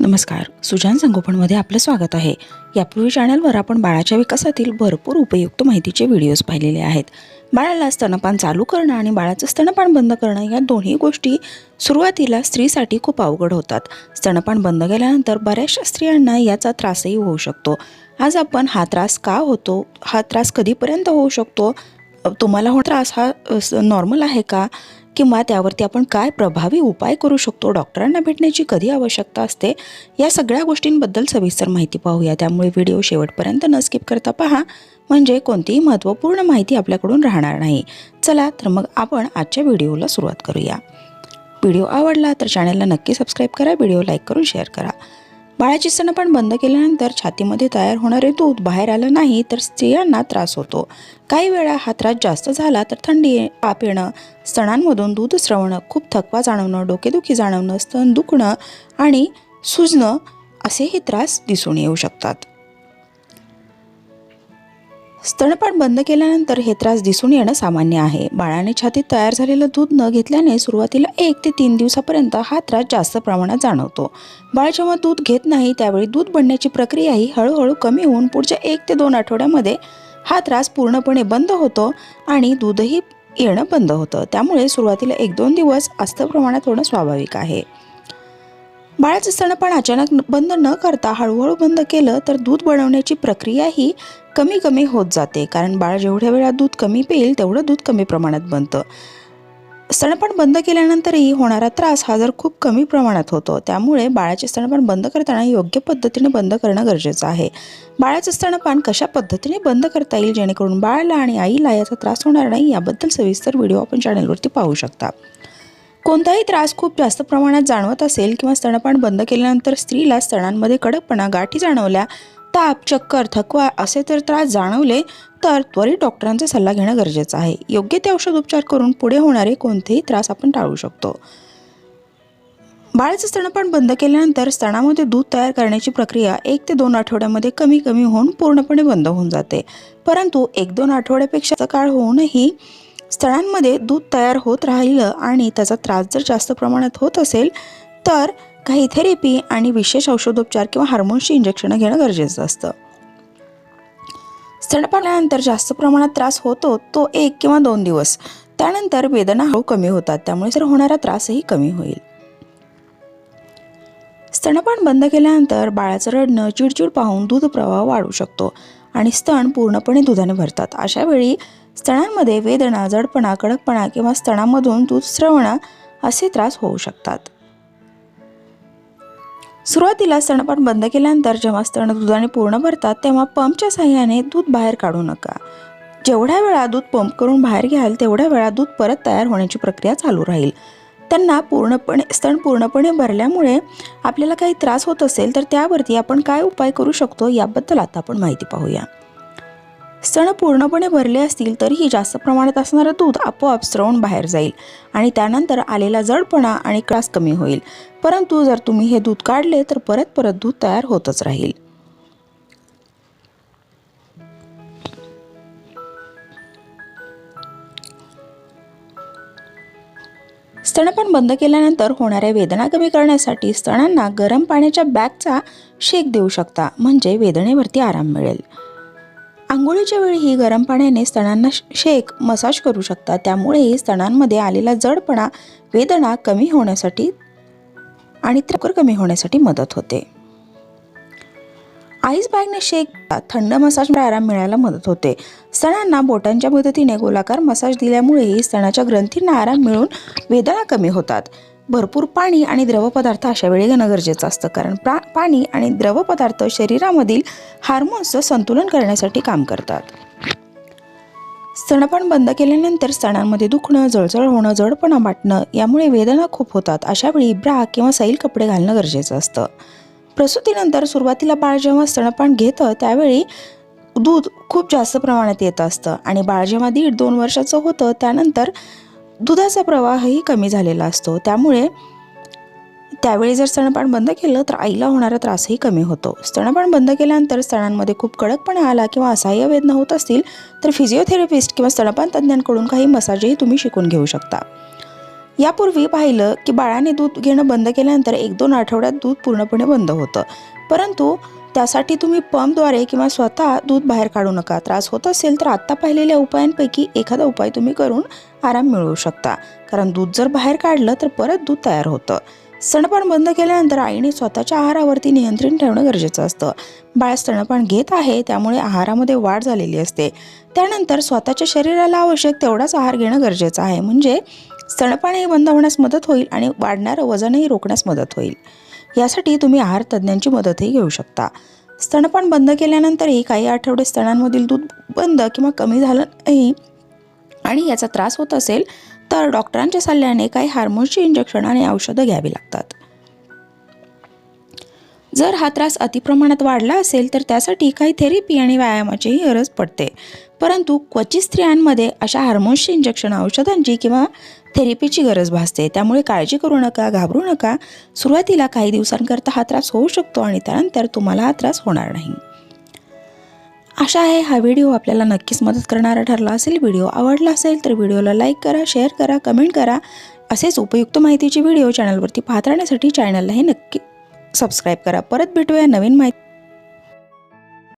नमस्कार. सुजान संगोपनमध्ये आपलं स्वागत आहे. यापूर्वी चॅनलवर आपण बाळाच्या विकासातील भरपूर उपयुक्त माहितीचे व्हिडिओज पाहिलेले आहेत. बाळाला स्तनपान चालू करणं आणि बाळाचं स्तनपान बंद करणं या दोन्ही गोष्टी सुरुवातीला स्त्रीसाठी खूप अवघड होतात. स्तनपान बंद केल्यानंतर बऱ्याचशा स्त्रियांना याचा त्रासही होऊ शकतो. आज आपण हा त्रास का होतो? हा त्रास कधीपर्यंत होऊ शकतो? तुम्हाला हो त्रास हा नॉर्मल आहे का? किंवा त्यावरती आपण काय प्रभावी उपाय करू शकतो? डॉक्टरांना भेटण्याची कधी आवश्यकता असते? या सगळ्या गोष्टींबद्दल सविस्तर माहिती पाहूया. त्यामुळे व्हिडिओ शेवटपर्यंत न स्किप करता पहा. म्हणजे कोणतीही महत्त्वपूर्ण माहिती आपल्याकडून राहणार नाही. चला तर मग आपण आजच्या व्हिडिओला सुरुवात करूया. व्हिडिओ आवडला तर चॅनलला नक्की सबस्क्राईब करा. व्हिडिओ लाईक करून शेअर करा. बाळाची स्तनपान बंद केल्यानंतर छातीमध्ये तयार होणारे दूध बाहेर आलं नाही तर स्त्रियांना त्रास होतो. काही वेळा हा त्रास जास्त झाला तर थंडी ताप येणं स्तनांमधून दूध स्रवणं खूप थकवा जाणवणं डोकेदुखी जाणवणं स्तन दुखणं आणि सुजणं असेही त्रास दिसून येऊ शकतात. स्तनपान बंद केल्यानंतर हे त्रास दिसून येणं सामान्य आहे. बाळाने छातीत तयार झालेलं दूध न घेतल्याने सुरुवातीला एक ते तीन दिवसापर्यंत हा त्रास जास्त प्रमाणात जाणवतो. बाळ जेव्हा दूध घेत नाही त्यावेळी दूध बनण्याची प्रक्रिया ही हळूहळू कमी होऊन पुढच्या एक ते दोन आठवड्यामध्ये हा त्रास पूर्णपणे बंद होतो आणि दूधही येणं बंद होतं. त्यामुळे सुरुवातीला एक दोन दिवस जास्त प्रमाणात होणं स्वाभाविक आहे. बाळाचं स्तनपान अचानक न- बंद न करता हळूहळू बंद केलं तर दूध बनवण्याची प्रक्रिया ही कमी कमी होत जाते. कारण बाळ जेवढ्या वेळा दूध कमी पेईल तेवढं दूध कमी प्रमाणात बनतं. स्तनपान बंद केल्यानंतरही होणारा त्रास हा जर खूप कमी प्रमाणात होतो त्यामुळे बाळाचे स्तनपान बंद करताना योग्य पद्धतीने बंद करणं गरजेचं आहे. बाळाचं स्तनपान कशा पद्धतीने बंद करता येईल जेणेकरून बाळाला आणि आईला याचा त्रास होणार नाही याबद्दल सविस्तर व्हिडिओ आपण चॅनलवरती पाहू शकता. कोणताही त्रास खूप जास्त प्रमाणात जाणवत असेल किंवा स्तनपान बंद केल्यानंतर स्त्रीला स्तनांमध्ये कडकपणा गाठी जाणवल्या ताप चक्कर थकवा असे तर त्रास जाणवले तर त्वरित डॉक्टरांचा सल्ला घेणं गरजेचं आहे. योग्य ते औषध उपचार करून पुढे होणारे कोणतेही त्रास आपण टाळू शकतो. बाळाचं स्तनपान बंद केल्यानंतर स्तनामध्ये दूध तयार करण्याची प्रक्रिया एक ते दोन आठवड्यामध्ये कमी कमी होऊन पूर्णपणे बंद होऊन जाते. परंतु एक दोन आठवड्यापेक्षा काळ होऊनही स्थळांमध्ये दूध तयार होत राहिलं आणि त्याचा त्रास जर जास्त प्रमाणात होत असेल तर काही थेरपी आणि विशेष औषधोपचार किंवा हार्मोन्सची इंजेक्शनं घेणं गरजेचं असतं. स्तनपानानंतर जास्त प्रमाणात त्रास होतो तो एक किंवा दोन दिवस. त्यानंतर वेदना हळू कमी होतात त्यामुळे जर होणारा त्रासही कमी होईल. स्तनपान बंद केल्यानंतर बाळाचं रडणं चिडचिड पाहून दूध प्रवाह वाढू शकतो आणि स्तन पूर्णपणे दुधाने भरतात. अशा वेळी स्तनांमध्ये वेदना जडपणा कडकपणा किंवा स्तनामधून दूध स्रवणा असे त्रास होऊ शकतात. सुरुवातीला स्तनपान बंद केल्यानंतर जेव्हा स्तन दुधाने पूर्ण भरतात तेव्हा पंपच्या साह्याने दूध बाहेर काढू नका. जेवढ्या वेळा दूध पंप करून बाहेर घ्याल तेवढ्या वेळा दूध परत तयार होण्याची प्रक्रिया चालू राहील. त्यांना पूर्णपणे स्तन पूर्णपणे भरल्यामुळे आपल्याला काही त्रास होत असेल तर त्यावरती आपण काय उपाय करू शकतो याबद्दल आता आपण माहिती पाहूया. स्तन पूर्णपणे भरले असतील तरीही जास्त प्रमाणात असणारं दूध आपोआप स्रवून बाहेर जाईल आणि त्यानंतर आलेला जडपणा आणि क्रास कमी होईल. परंतु जर तुम्ही हे दूध काढले तर परत परत दूध तयार होतच राहील. स्तनपान बंद केल्यानंतर होणाऱ्या वेदना कमी करण्यासाठी स्तनांना गरम पाण्याच्या बॅगचा शेक देऊ शकता म्हणजे वेदनेवरती आराम मिळेल. आंघोळीच्या वेळीही गरम पाण्याने स्तनांना शेक मसाज करू शकता. त्यामुळेही स्तनांमध्ये आलेला जडपणा वेदना कमी होण्यासाठी आणि त्रकर कमी होण्यासाठी मदत होते. आईस बॅगने शेक थंड मसाज आराम मिळायला मदत होते. स्तनांना बोटांच्या मदतीने गोलाकार मसाज दिल्यामुळेही स्तनाच्या ग्रंथींना आराम मिळून वेदना कमी होतात. भरपूर पाणी आणि द्रवपदार्थ अशा वेळी घेणं गरजेचं असतं. कारण प्रा पाणी आणि द्रवपदार्थ शरीरामधील हार्मोन्सचं संतुलन करण्यासाठी काम करतात. स्तनपान बंद केल्यानंतर स्तनांमध्ये दुखणं जळजळ होणं जडपणा वाटणं यामुळे वेदना खूप होतात. अशावेळी ब्रा किंवा सैल कपडे घालणं गरजेचं असतं. प्रसूतीनंतर सुरुवातीला बाळ जेव्हा स्तनपान घेतं त्यावेळी दूध खूप जास्त प्रमाणात येत असतं. आणि बाळ जेव्हा दीड दोन वर्षाचं होतं त्यानंतर दुधाचा प्रवाहही कमी झालेला असतो. त्यामुळे त्यावेळी जर स्तनपान बंद केलं तर आईला होणारा त्रासही कमी होतो. स्तनपान बंद केल्यानंतर स्तनांमध्ये खूप कडकपणा आला किंवा असह्य वेदना होत असतील तर फिजिओथेरपिस्ट किंवा स्तनपान तज्ज्ञांकडून काही मसाजही तुम्ही शिकून घेऊ शकता. यापूर्वी पाहिलं की बाळाने दूध घेणं बंद केल्यानंतर एक दोन आठवड्यात दूध पूर्णपणे बंद होतं. परंतु त्यासाठी तुम्ही पंपद्वारे किंवा स्वतः दूध बाहेर काढू नका. त्रास होत असेल तर आत्ता पाहिलेल्या उपायांपैकी एखादा उपाय तुम्ही करून आराम मिळवू शकता. कारण दूध जर बाहेर काढलं तर परत दूध तयार होतं. स्तनपान बंद केल्यानंतर आईने स्वतःच्या आहारावरती नियंत्रण ठेवणं गरजेचं असतं. बाळ स्तनपान घेत आहे त्यामुळे आहारामध्ये वाढ झालेली असते. त्यानंतर स्वतःच्या शरीराला आवश्यक तेवढाच आहार घेणं गरजेचं आहे. म्हणजे स्तनपानही बंद होण्यास मदत होईल आणि वाढणारं वजनही रोखण्यास मदत होईल. यासाठी तुम्ही आहार तज्ज्ञांची मदतही घेऊ शकता. स्तनपान बंद केल्यानंतरही काही आठवडे स्तनांमधील दूध बंद किंवा कमी झालं नाही आणि याचा त्रास होत असेल तर डॉक्टरांच्या सल्ल्याने काही हार्मोन्सची इंजेक्शन आणि औषधं घ्यावी लागतात. जर हा त्रास अतिप्रमाणात वाढला असेल तर त्यासाठी काही थेरपी आणि व्यायामाचीही गरज पडते. परंतु क्वचित स्त्रियांमध्ये अशा हार्मोन्सची इंजेक्शन औषधांची किंवा थेरपीची गरज भासते. त्यामुळे काळजी करू नका घाबरू नका. सुरुवातीला काही दिवसांकरता हा त्रास होऊ शकतो आणि त्यानंतर तुम्हाला हा त्रास होणार नाही. आशा आहे हा व्हिडिओ. आपल्याला नक्कीच मदत करणारा ठरला असेल व्हिडिओ आवडला असेल तर व्हिडिओला लाईक करा शेअर करा कमेंट करा. असेच उपयुक्त माहितीचे व्हिडिओ चॅनलवरती पाहत राहण्यासाठी चॅनललाही नक्की सबस्क्राईब करा. परत भेटूया नवीन माहिती